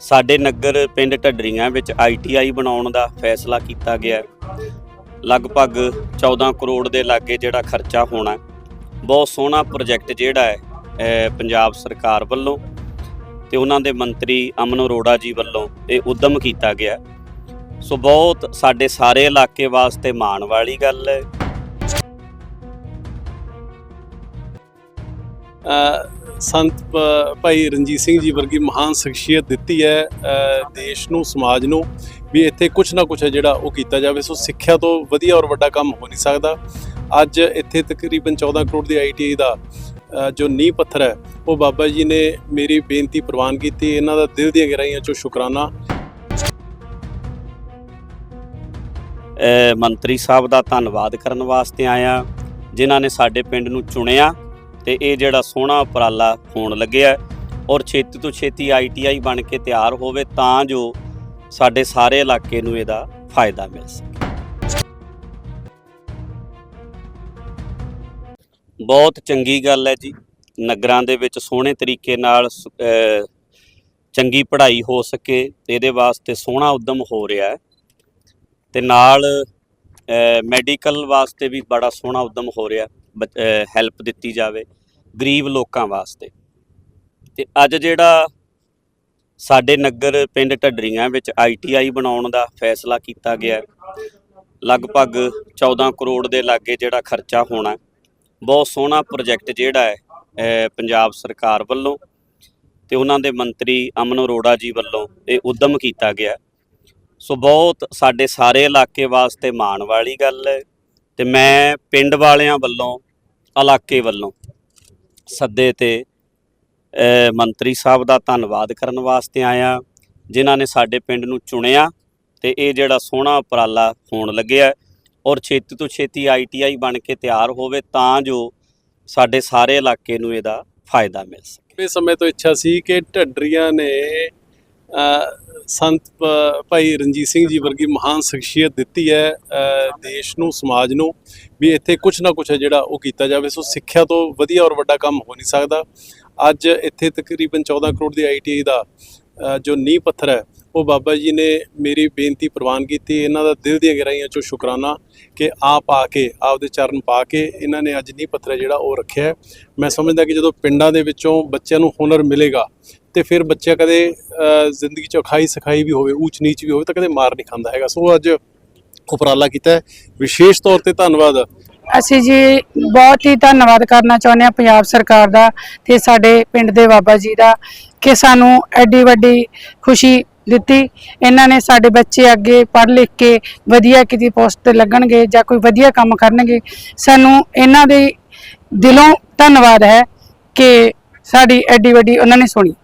ਸਾਡੇ ਨਗਰ ਪਿੰਡ ਢੱਡਰੀਆਂ ਵਿੱਚ ਆਈਟੀਆਈ ਬਣਾਉਣ ਦਾ ਫੈਸਲਾ ਕੀਤਾ ਗਿਆ ਲਗਭਗ 14 ਕਰੋੜ ਦੇ ਲਾਗੇ ਜਿਹੜਾ ਖਰਚਾ ਹੋਣਾ ਬਹੁਤ ਸੋਹਣਾ ਪ੍ਰੋਜੈਕਟ ਜਿਹੜਾ ਹੈ ਪੰਜਾਬ ਸਰਕਾਰ ਵੱਲੋਂ ਤੇ ਉਹਨਾਂ ਦੇ ਮੰਤਰੀ ਅਮਨ ਅਰੋੜਾ ਜੀ ਵੱਲੋਂ ਇਹ ਉਦਮ ਕੀਤਾ ਗਿਆ ਸੋ ਬਹੁਤ ਸਾਡੇ ਸਾਰੇ ਇਲਾਕੇ ਵਾਸਤੇ ਮਾਣ ਵਾਲੀ ਗੱਲ ਹੈ। ਸੰਤ ਭਾਈ ਰਣਜੀਤ ਸਿੰਘ ਜੀ ਵਰਗੀ ਮਹਾਨ ਸ਼ਖਸੀਅਤ ਦਿੱਤੀ ਹੈ ਦੇਸ਼ ਨੂੰ, ਸਮਾਜ ਨੂੰ ਵੀ ਇੱਥੇ ਕੁਝ ਨਾ ਕੁਝ ਹੈ ਜਿਹੜਾ ਉਹ ਕੀਤਾ ਜਾਵੇ। ਸੋ ਸਿੱਖਿਆ ਤੋਂ ਵਧੀਆ ਔਰ ਵੱਡਾ ਕੰਮ ਹੋ ਨਹੀਂ ਸਕਦਾ। ਅੱਜ ਇੱਥੇ ਤਕਰੀਬਨ 14 ਕਰੋੜ ਦੀ ਆਈਟੀਆਈ ਦਾ ਜੋ ਨੀਂਹ ਪੱਥਰ ਹੈ, ਉਹ ਬਾਬਾ ਜੀ ਨੇ ਮੇਰੀ ਬੇਨਤੀ ਪ੍ਰਵਾਨ ਕੀਤੀ। ਇਹਨਾਂ ਦਾ ਦਿਲ ਦੀਆਂ ਗਹਿਰਾਈਆਂ ਚੋਂ ਸ਼ੁਕਰਾਨਾ। ਮੰਤਰੀ ਸਾਹਿਬ ਦਾ ਧੰਨਵਾਦ ਕਰਨ ਵਾਸਤੇ ਆਇਆ, ਜਿਨ੍ਹਾਂ ਨੇ ਸਾਡੇ ਪਿੰਡ ਨੂੰ ਚੁਣਿਆ। ਤੇ ਇਹ ਜਿਹੜਾ ਸੋਹਣਾ ਉਪਰਾਲਾ ਹੋਣ ਲੱਗਿਆ ਔਰ ਛੇਤੀ ਤੋਂ ਛੇਤੀ ਆਈਟੀਆਈ ਬਣ ਕੇ ਤਿਆਰ ਹੋਵੇ ਤਾਂ ਜੋ ਸਾਡੇ ਸਾਰੇ ਇਲਾਕੇ ਨੂੰ ਇਹਦਾ ਫਾਇਦਾ ਮਿਲ ਸਕੇ। ਬਹੁਤ ਚੰਗੀ ਗੱਲ ਹੈ ਜੀ। ਨਗਰਾਂ ਦੇ ਵਿੱਚ ਸੋਹਣੇ ਤਰੀਕੇ ਨਾਲ ਚੰਗੀ ਪੜ੍ਹਾਈ ਹੋ ਸਕੇ ਤੇ ਇਹਦੇ ਵਾਸਤੇ ਸੋਹਣਾ ਉਦਮ ਹੋ ਰਿਹਾ ਹੈ। ਤੇ ਨਾਲ ਮੈਡੀਕਲ ਵਾਸਤੇ ਵੀ ਬੜਾ ਸੋਹਣਾ ਉਦਮ ਹੋ ਰਿਹਾ। ਹੈਲਪ ਦਿੱਤੀ ਜਾਵੇ ਗਰੀਬ ਲੋਕਾਂ ਵਾਸਤੇ। ਤੇ ਅੱਜ ਜਿਹੜਾ ਸਾਡੇ ਨਗਰ ਪਿੰਡ ਢੱਡਰੀਆਂ ਵਿੱਚ ਆਈਟੀਆਈ ਬਣਾਉਣ ਦਾ ਫੈਸਲਾ ਕੀਤਾ ਗਿਆ, ਲਗਭਗ 14 ਕਰੋੜ ਦੇ ਲਾਗੇ ਜਿਹੜਾ ਖਰਚਾ ਹੋਣਾ, ਬਹੁਤ ਸੋਹਣਾ ਪ੍ਰੋਜੈਕਟ ਜਿਹੜਾ ਹੈ ਪੰਜਾਬ ਸਰਕਾਰ ਵੱਲੋਂ ਤੇ ਉਹਨਾਂ ਦੇ ਮੰਤਰੀ ਅਮਨ ਅਰੋੜਾ ਜੀ ਵੱਲੋਂ ਇਹ ਉਦਮ ਕੀਤਾ ਗਿਆ। ਸੋ ਬਹੁਤ ਸਾਡੇ ਸਾਰੇ ਇਲਾਕੇ ਵਾਸਤੇ ਮਾਣ ਵਾਲੀ ਗੱਲ ਹੈ। ਤੇ ਮੈਂ ਪਿੰਡ ਵਾਲਿਆਂ ਵੱਲੋਂ, ਇਲਾਕੇ ਵੱਲੋਂ ਸੱਦੇ ਤੇ ਮੰਤਰੀ ਸਾਹਿਬ ਦਾ ਧੰਨਵਾਦ ਕਰਨ ਵਾਸਤੇ ਆਇਆ, ਜਿਨ੍ਹਾਂ ਨੇ ਸਾਡੇ ਪਿੰਡ ਨੂੰ ਚੁਣਿਆ ਤੇ ਇਹ ਜਿਹੜਾ ਸੋਹਣਾ ਉਪਰਾਲਾ ਹੋਣ ਲੱਗਿਆ ਔਰ ਛੇਤੀ ਤੋਂ ਛੇਤੀ ਆਈਟੀਆਈ ਬਣ ਕੇ ਤਿਆਰ ਹੋਵੇ ਤਾਂ ਜੋ ਸਾਡੇ ਸਾਰੇ ਇਲਾਕੇ ਨੂੰ ਇਹਦਾ ਫਾਇਦਾ ਮਿਲ ਸਕੇ। ਲੰਬੇ ਸਮੇਂ ਤੋਂ ਇੱਛਾ ਸੀ ਕਿ ਢੱਡਰੀਆਂ ਨੇ ਸੰਤ ਭਾਈ ਰਣਜੀਤ ਸਿੰਘ ਜੀ ਵਰਗੀ ਮਹਾਨ ਸ਼ਖਸੀਅਤ ਦਿੱਤੀ ਹੈ ਦੇਸ਼ ਨੂੰ, ਸਮਾਜ ਨੂੰ ਵੀ ਇੱਥੇ ਕੁਝ ਨਾ ਕੁਝ ਜਿਹੜਾ ਉਹ ਕੀਤਾ ਜਾਵੇ। ਸੋ ਸਿੱਖਿਆ ਤੋਂ ਵਧੀਆ ਔਰ ਵੱਡਾ ਕੰਮ ਹੋ ਨਹੀਂ ਸਕਦਾ। ਅੱਜ ਇੱਥੇ ਤਕਰੀਬਨ 14 ਕਰੋੜ ਦੀ ਆਈਟੀਆਈ ਦਾ ਜੋ ਨੀਂਹ ਪੱਥਰ ਹੈ, ਉਹ ਬਾਬਾ ਜੀ ਨੇ ਮੇਰੀ ਬੇਨਤੀ ਪ੍ਰਵਾਨ ਕੀਤੀ। ਇਹਨਾਂ ਦਾ ਦਿਲ ਦੀਆਂ ਗਹਿਰਾਈਆਂ ਚੋਂ ਸ਼ੁਕਰਾਨਾ ਕਿ ਆਪ ਆ ਕੇ, ਆਪਦੇ ਚਰਨ ਪਾ ਕੇ ਇਹਨਾਂ ਨੇ ਅੱਜ ਨੀਂਹ ਪੱਥਰ ਹੈ ਜਿਹੜਾ ਉਹ ਰੱਖਿਆ ਮੈਂ ਸਮਝਦਾ ਕਿ ਜਦੋਂ ਪਿੰਡਾਂ ਦੇ ਵਿੱਚੋਂ ਬੱਚਿਆਂ ਨੂੰ ਹੁਨਰ ਮਿਲੇਗਾ ਤੇ ਫਿਰ ਬੱਚਾ ਕਦੇ ਜ਼ਿੰਦਗੀ 'ਚ ਖਾਈ ਸਿਖਾਈ ਵੀ ਹੋਵੇ, ਊਚ ਨੀਚ ਵੀ ਹੋਵੇ, ਤਾਂ ਕਦੇ ਮਾਰ ਨਹੀਂ ਖਾਂਦਾ ਹੈਗਾ। ਸੋ ਅੱਜ ਉਪਰਾਲਾ ਕੀਤਾ ਵਿਸ਼ੇਸ਼ ਤੌਰ ਤੇ ਧੰਨਵਾਦ। ਅਸੀਂ ਜੀ ਬਹੁਤ ਹੀ ਧੰਨਵਾਦ ਕਰਨਾ ਚਾਹੁੰਦੇ ਹਾਂ ਪੰਜਾਬ ਸਰਕਾਰ ਦਾ ਤੇ ਸਾਡੇ ਪਿੰਡ ਦੇ ਬਾਬਾ ਜੀ ਦਾ ਕਿ ਸਾਨੂੰ ਐਡੀ ਵੱਡੀ ਖੁਸ਼ੀ ਦਿੱਤੀ। ਇਹਨਾਂ ਨੇ ਸਾਡੇ ਬੱਚੇ ਅੱਗੇ ਪੜ੍ਹ ਲਿਖ ਕੇ ਵਧੀਆ ਕਿਤੇ ਪੋਸਟ ਤੇ ਲੱਗਣਗੇ ਜਾਂ ਕੋਈ ਵਧੀਆ ਕੰਮ ਕਰਨਗੇ। ਸਾਨੂੰ ਇਹਨਾਂ ਦੇ ਦਿਲੋਂ ਧੰਨਵਾਦ ਹੈ ਕਿ ਸਾਡੀ ਐਡੀ ਵੱਡੀ ਉਹਨਾਂ ਨੇ ਸੁਣੀ।